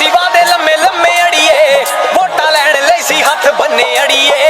ਸਿਵਾ ਦੇ ਲੰਮੇ ਲੰਮੇ ਅੜੀਏ ਵੋਟਾਂ ਲੈਣ ਲਈ ਸੀ ਹੱਥ ਬੰਨੇ ਅੜੀਏ।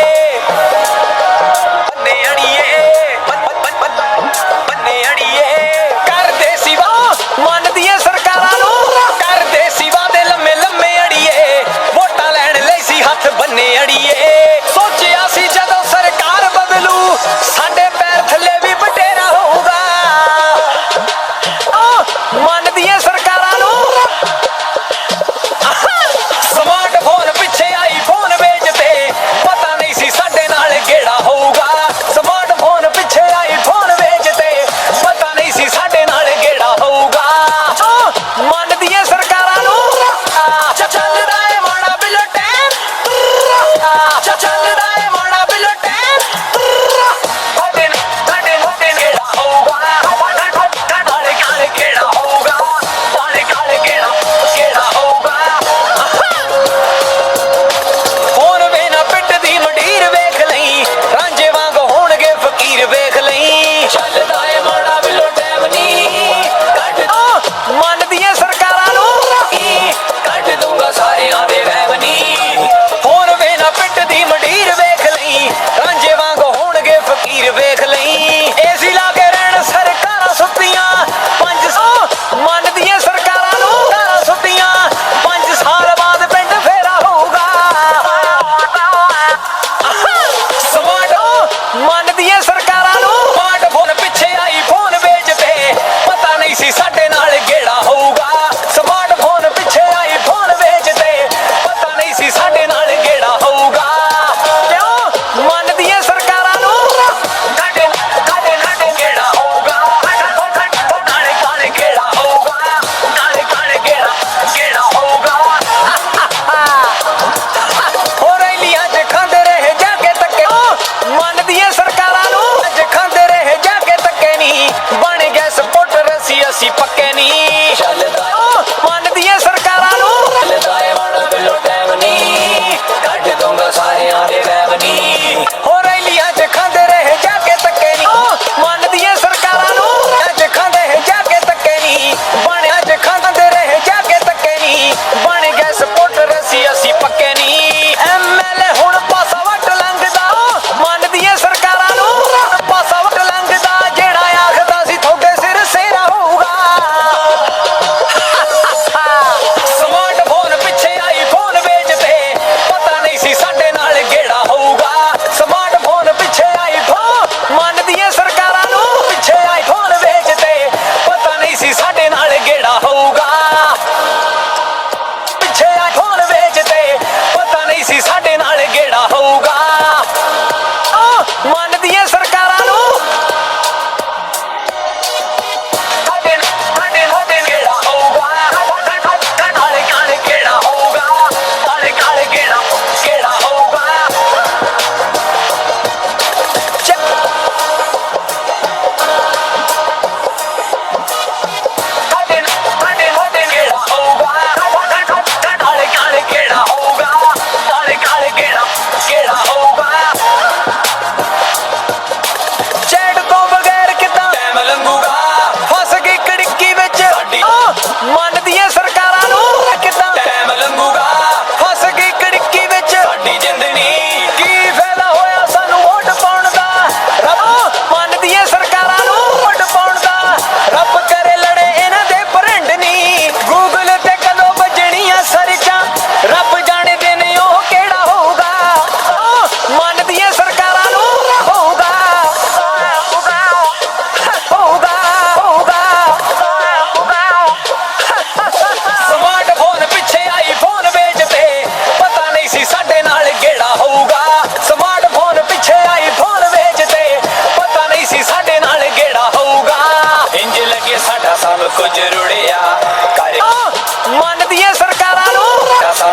Спасибо.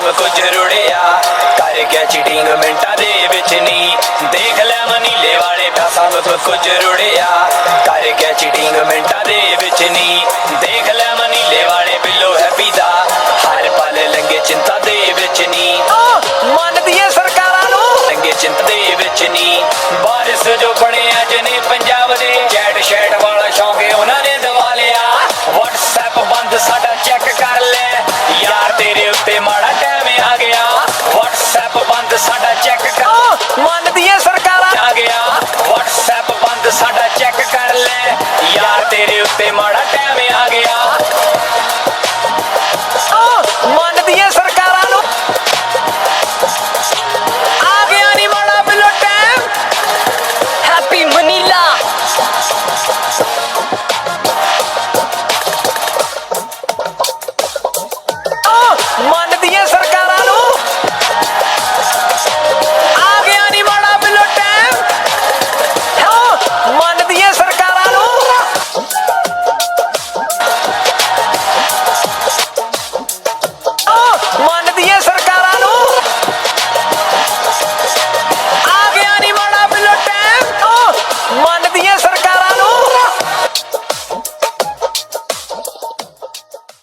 ਕੰਮ ਕੁਝ ਰੁੜਿਆ। ਕਰ ਗਿਆ ਚਿਟਿੰਗ ਮਿੰਟਾਂ ਦੇ ਵਿੱਚ ਨਹੀਂ ਦੇਖ ਲੈ ਮਨੀਲੇ ਵਾਲੇ ਪੈਸਾ ਮਤ ਕੁਝ ਰੁੜਿਆ। ਕਰ ਗਿਆ ਚਿਟਿੰਗ ਮਿੰਟਾਂ ਦੇ ਵਿੱਚ ਨਹੀਂ ਦੇਖ ਲੈ ਮਨੀਲੇ ਵਾਲੇ ਬਿੱਲੋ ਹੈਪੀ ਦਾ। ਹਰ ਪਲ ਲੰਗੇ ਚਿੰਤਾ ਦੇ ਵਿੱਚ ਨਹੀਂ ਮੰਨਦੀ ਏ ਸਰਕਾਰਾਂ ਨੂੰ। ਲੰਗੇ ਚਿੰਤਾ ਦੇ ਵਿੱਚ ਨਹੀਂ ਬਾਰਿਸ਼ ਜੋ ਬਣ